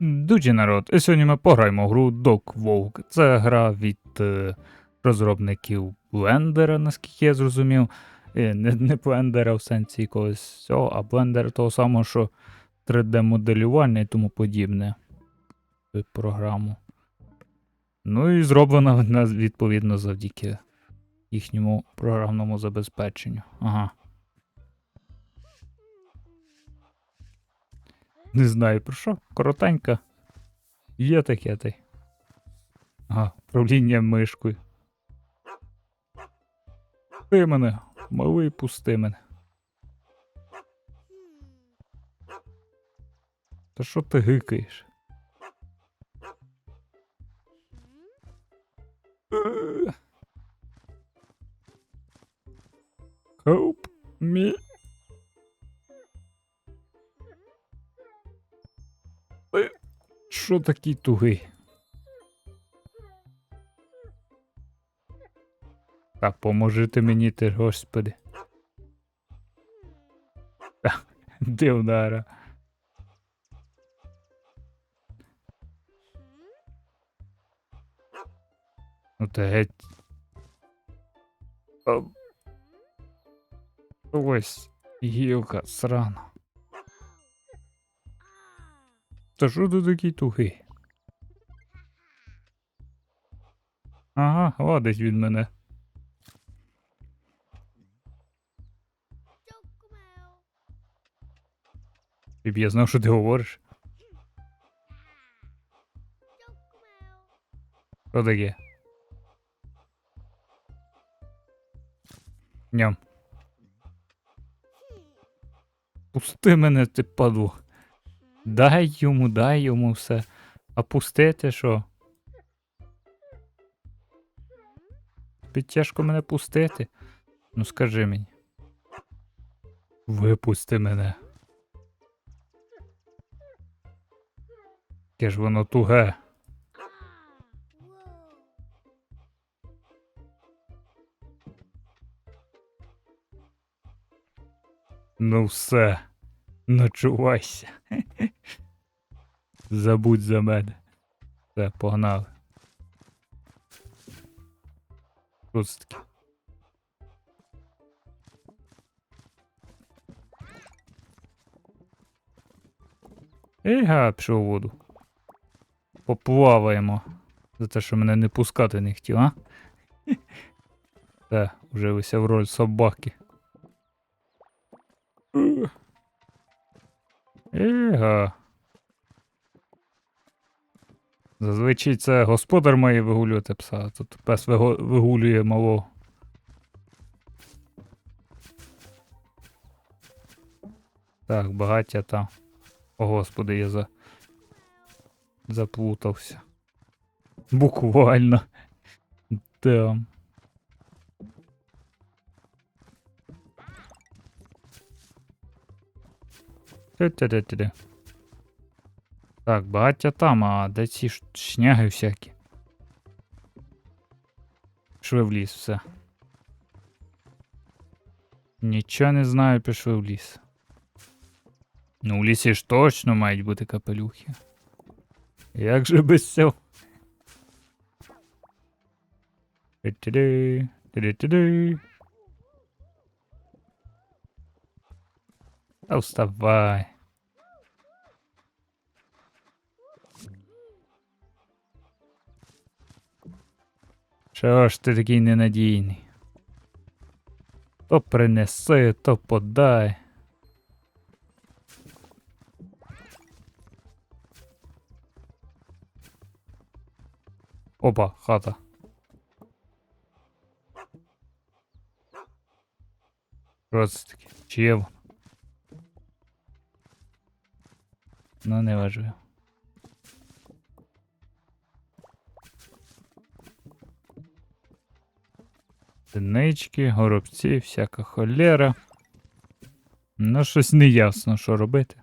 Дуже народ, і сьогодні ми пограємо гру Dog Walk. Це гра від е, розробників Blender, наскільки я зрозумів. Е, не, не Blender в сенсі якогось цього, а Blender того самого, що 3D-моделювання і тому подібне. Е, Програму. Ну і зроблена вона відповідно завдяки їхньому програмному забезпеченню. Ага. Не знаю про що. Коротенька. Є таке ти. Ага, управління мишкою. Пусти мене, малий, пусти мене. Та що ти гикаєш? Е. Help me. Що такий тугий? Так, поможете мені ти, господи. Дивнара. Ну та геть. Ось гілка срана. Та що ти такий тугий? Ага, ладить від мене. Ти б я знав, що ти говориш. Що таке? Ням. Пусти мене, ти падло. Дай йому, дай йому все. А пустити що? Тобі тяжко мене пустити. Ну скажи мені. Випусти мене. Яке ж воно туге. Ну все, ночувайся. Забудь за мене. Все, погнали. Що це таке? Ега, пішов воду. Поплаваємо. За те, що мене не пускати не хотів, а? Та, вже вися в роль собаки. Ега. Зазвичай це господар має вигулювати пса, тут пес вигулює малого. Так, багаття там. О, господи, я за... заплутався. Буквально. Там. Тю-тю-тю-тю. Так, багаття там, а де ці шняги всякі? Пішли в ліс, все. Нічого не знаю, пішли в ліс. Ну, у лісі ж точно мають бути капелюхи. Як же без цього? Ти-ти-ди, ти-ди-ти-ди. Та вставай. Що ж ти такий ненадійний? То принеси, то подай. Опа, хата. Що це таке? Чи є воно? Ну, не важливо. Синички, горобці, всяка холера. Ну, щось не ясно, що робити.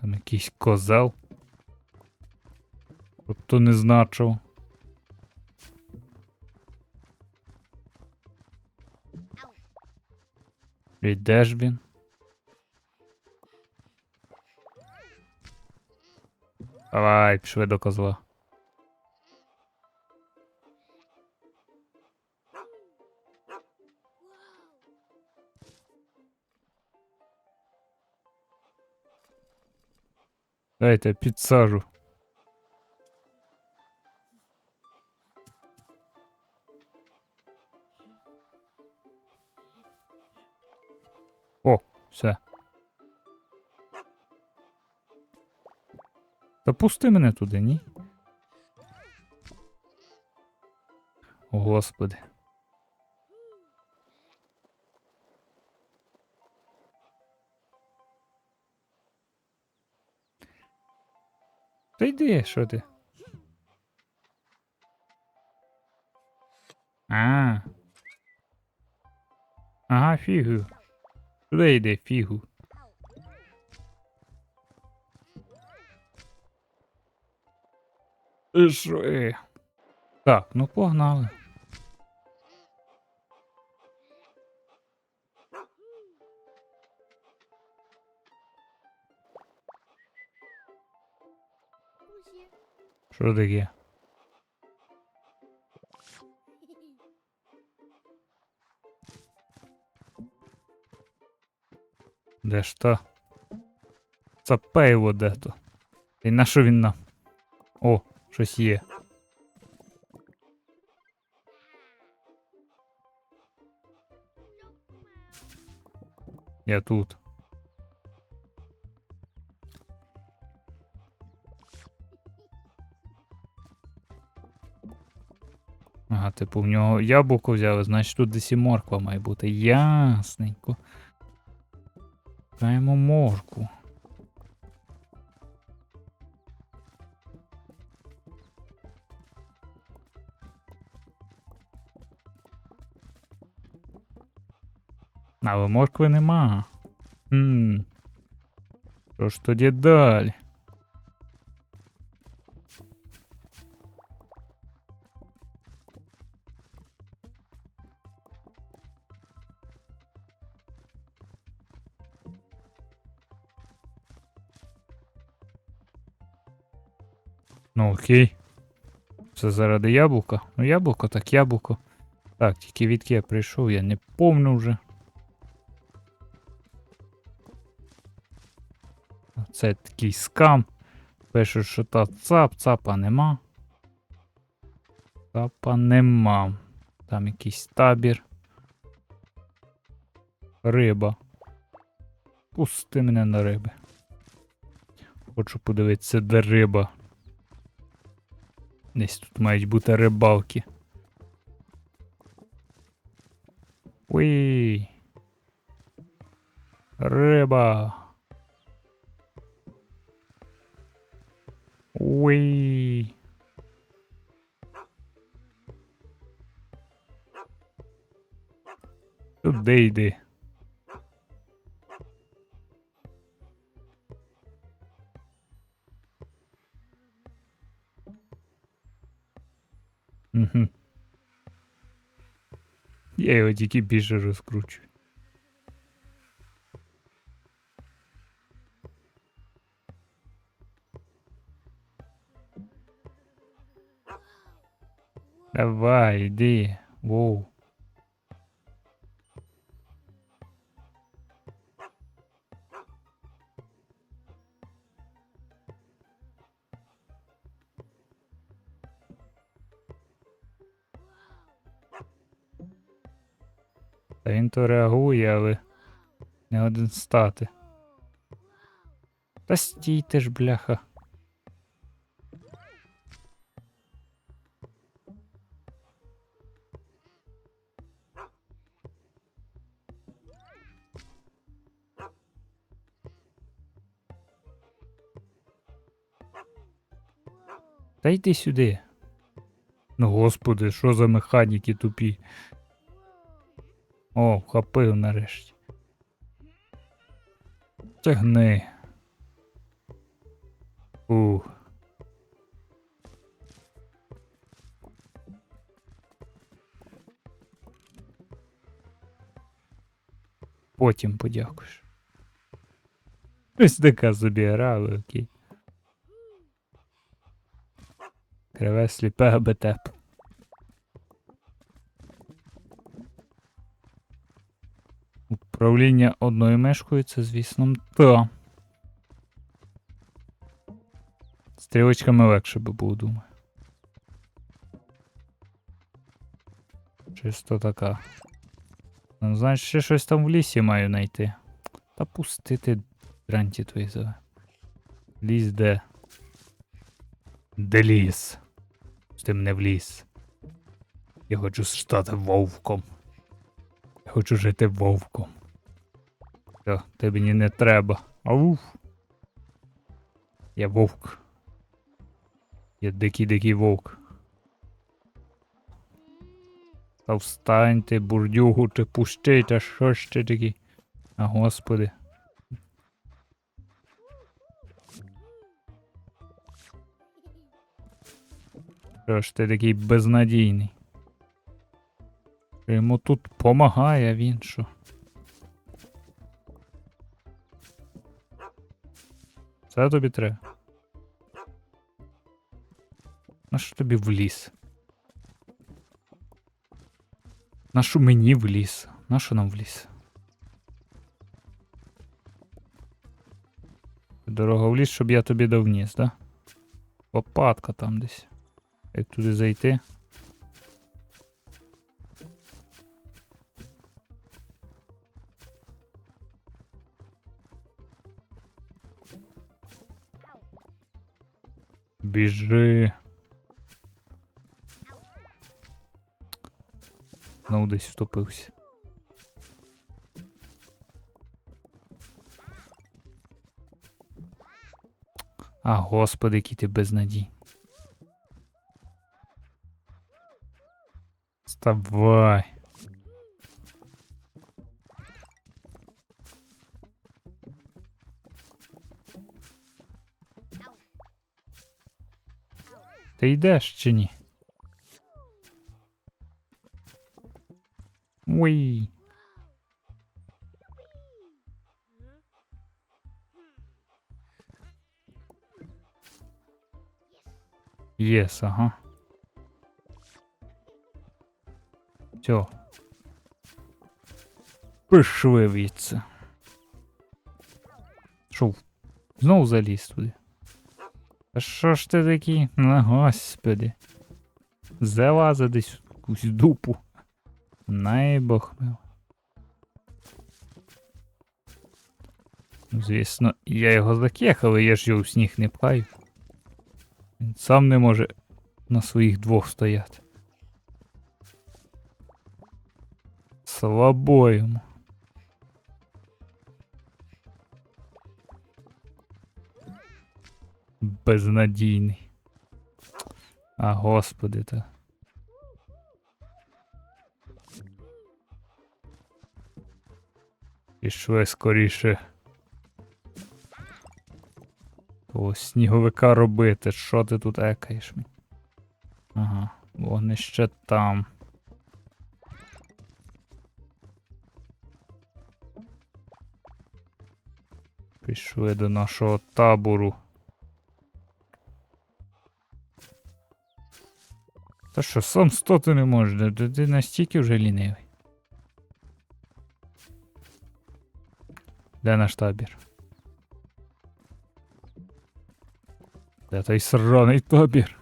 Там якийсь козел. Тобто не значив. І де ж він? Давай, пішли до козла. Дайте підсажу. Все. Та пусти мене туди, ні? О, Господи. Та йди, що ти? А. Ага, фігу. Туди йди, фігу. Е? Так, ну погнали. Що таке? Де ж то? Це пейво де то. І на що він нам? О, щось є. Я тут. Ага, типу, в нього яблуко взяли, значить тут десь і морква має бути. Ясненько. Даємо морку. Але моркви нема. Хм. Що ж тоді далі? Ну окей. Це заради яблука. Ну яблуко, так яблуко. Так, тільки відки я прийшов, я не помню вже. Це такий скам. Пишуть, що та цап, цапа нема. Цапа нема. Там якийсь табір. Риба. Пусти мене на риби. Хочу подивитися, де риба. Десь тут мають бути рибалки. Уй. Риба. Уй. Туди йди. Угу. Я його тільки більше розкручую. Давай, йди. Воу. Та він то реагує, але не один стати. Та стійте ж, бляха. Та йди сюди. Ну господи, що за механіки тупі. О, вхопив нарешті. Тягни. Ух. Потім подякуєш. Ось така собі окей. Криве сліпе аби теп. Управління одною мишкою це, звісно, та. Стрілочками легше би було, думаю. Чисто така. Ну, знаєш, ще щось там в лісі маю знайти. Та пустити дранті твої зове. Ліс де. Де ліс? Ти мене в ліс. Я хочу стати вовком. Я хочу жити вовком. Все, ти мені не треба. Ауф. Я вовк. Я дикий дикий вовк. Та встаньте, бурдюгу, чи пущить, а що ще такі? А господи. Що ж ти такий безнадійний? Що Йому тут помагає, він що? Це тобі треба. На що тобі в ліс? На що мені в ліс? На що нам в ліс? Дорога в ліс, щоб я тобі дав вниз, да? Лопатка там десь. Як туди зайти? Біжи. Ну, десь втопився. А, господи, який ти безнадій. Вставай. Ти йдеш чи ні? Уй. Єс, ага. Все. Пішли звідси. Що, знову заліз туди? А що ж ти такий? На господи. Залаза десь в якусь дупу. Най Бог мив. Звісно, я його закехав, але я ж його в сніг не пхаю. Він сам не може на своїх двох стояти. Слабо йому. Безнадійний. А господи та. Пішли скоріше. Того сніговика робити. Що ти тут екаєш? Ага, вогнище там. Пішли до нашого табору. Та що, сам стати не можеш, ти, ти настільки вже лінивий. Де наш табір? Де той сраний табір?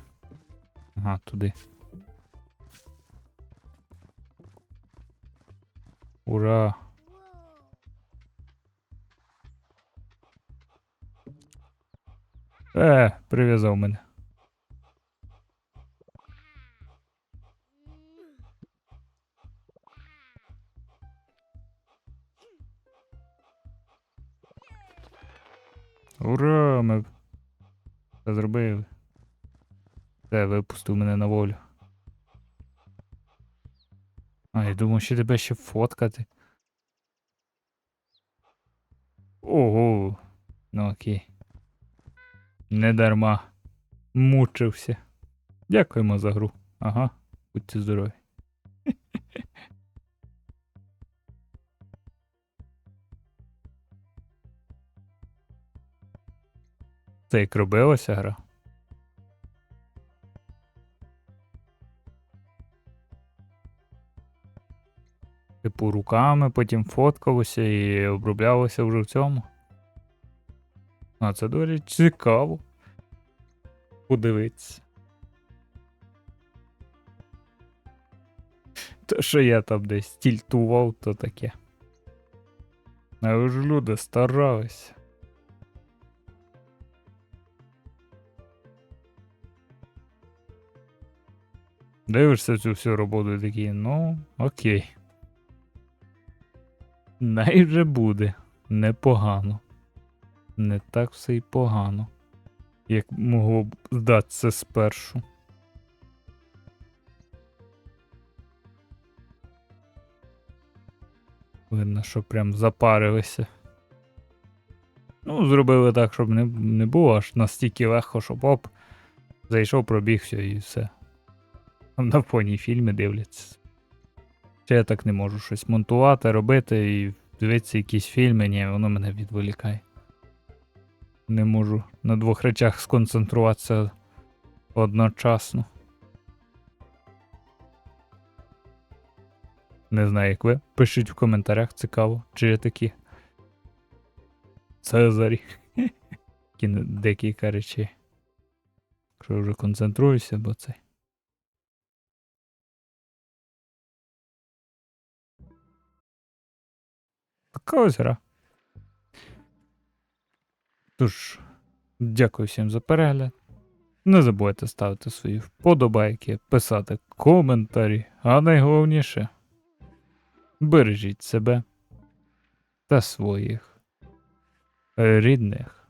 Ага, туди. Ура! Е, прив'язав мене. Ура! Ми це зробили. Це випустив мене на волю. А, я думав, що тебе ще фоткати. Ого. Ну окей. Не дарма. Мучився. Дякуємо за гру. Ага, будьте здорові. Стейк робилася гра. Типу руками, потім фоткалося і оброблялося вже в цьому. А це доволі цікаво. Подивитися. То, що я там десь тільтував, то таке. Але ж люди старалися. Дивишся цю всю роботу і такий, ну, окей. Най вже буде. Непогано. Не так все й погано, як могло б здатися спершу. Видно, що прям запарилися. Ну, зробили так, щоб не, не було аж настільки легко, щоб оп, зайшов, пробігся і все. На фоні фільми дивляться. Ще я так не можу щось монтувати, робити і дивитися якісь фільми, ні, воно мене відволікає. Не можу на двох речах сконцентруватися одночасно. Не знаю, як ви. Пишіть в коментарях, цікаво, чи є такі. Цезарі. Які не- декілька речей. Якщо вже концентруюся, бо це. Гра. Тож, дякую всім за перегляд. Не забувайте ставити свої вподобайки, писати коментарі, а найголовніше бережіть себе та своїх рідних.